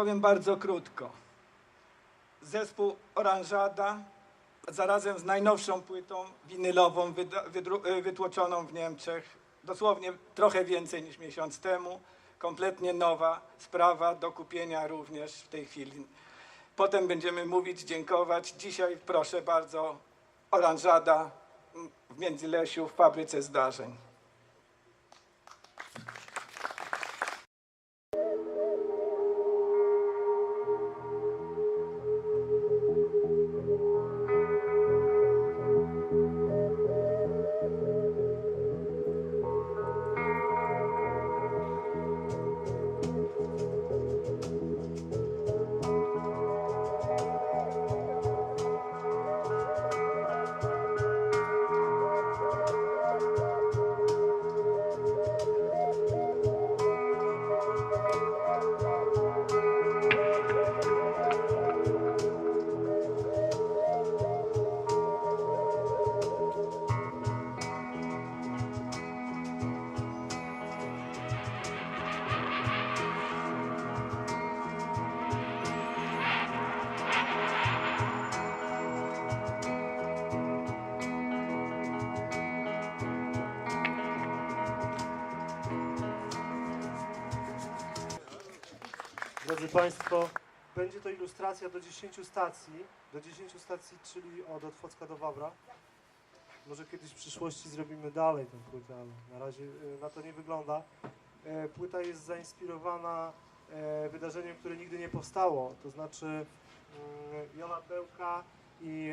Powiem bardzo krótko. Zespół Oranżada, zarazem z najnowszą płytą winylową y, wytłoczoną w Niemczech, dosłownie trochę więcej niż miesiąc temu, kompletnie nowa sprawa do kupienia również w tej chwili. Potem będziemy mówić, dziękować. Dzisiaj proszę bardzo, Oranżada w Międzylesiu w fabryce zdarzeń. Drodzy Państwo, będzie to ilustracja do 10 stacji, do 10 stacji, czyli od Otwocka do Wawra. Może kiedyś w przyszłości zrobimy dalej tę płytę, ale na razie e, na to nie wygląda. E, Płyta jest zainspirowana e, wydarzeniem, które nigdy nie powstało, to znaczy mm, Jola Pełka i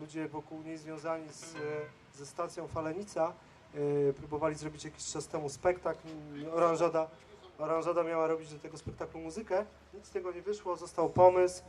ludzie wokół niej związani z, ze stacją Falenica próbowali zrobić jakiś czas temu spektakl. Oranżada Oranżada miała robić do tego spektaklu muzykę. Nic z tego nie wyszło, został pomysł.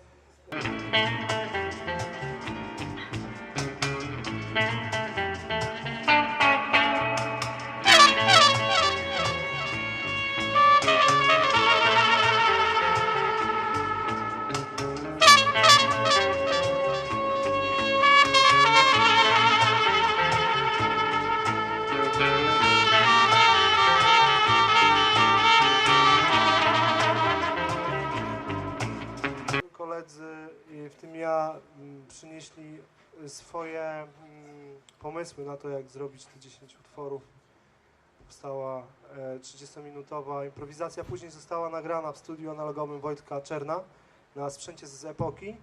I w tym ja, m, przynieśli swoje mm, pomysły na to, jak zrobić te 10 utworów. Powstała e, 30-minutowa improwizacja. Później została nagrana w studiu analogowym Wojtka Czerna na sprzęcie z epoki,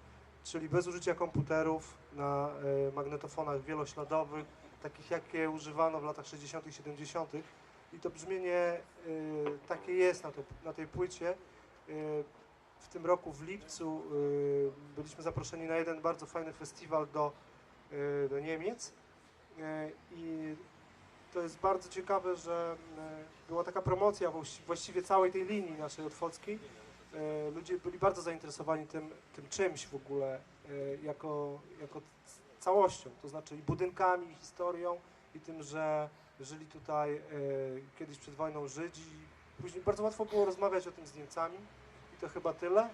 czyli bez użycia komputerów, na e, magnetofonach wielośladowych, takich jakie używano w latach 60., 70. I to brzmienie e, takie jest na tej płycie. W tym roku w lipcu y, byliśmy zaproszeni na jeden bardzo fajny festiwal do, y, do Niemiec Y, i to jest bardzo ciekawe, że była taka promocja właści- właściwie całej tej linii naszej otwockiej. Ludzie byli bardzo zainteresowani tym, tym czymś w ogóle jako, jako całością, to znaczy i budynkami, i historią i tym, że żyli tutaj kiedyś przed wojną Żydzi. Później bardzo łatwo było rozmawiać o tym z Niemcami. To chyba tyle.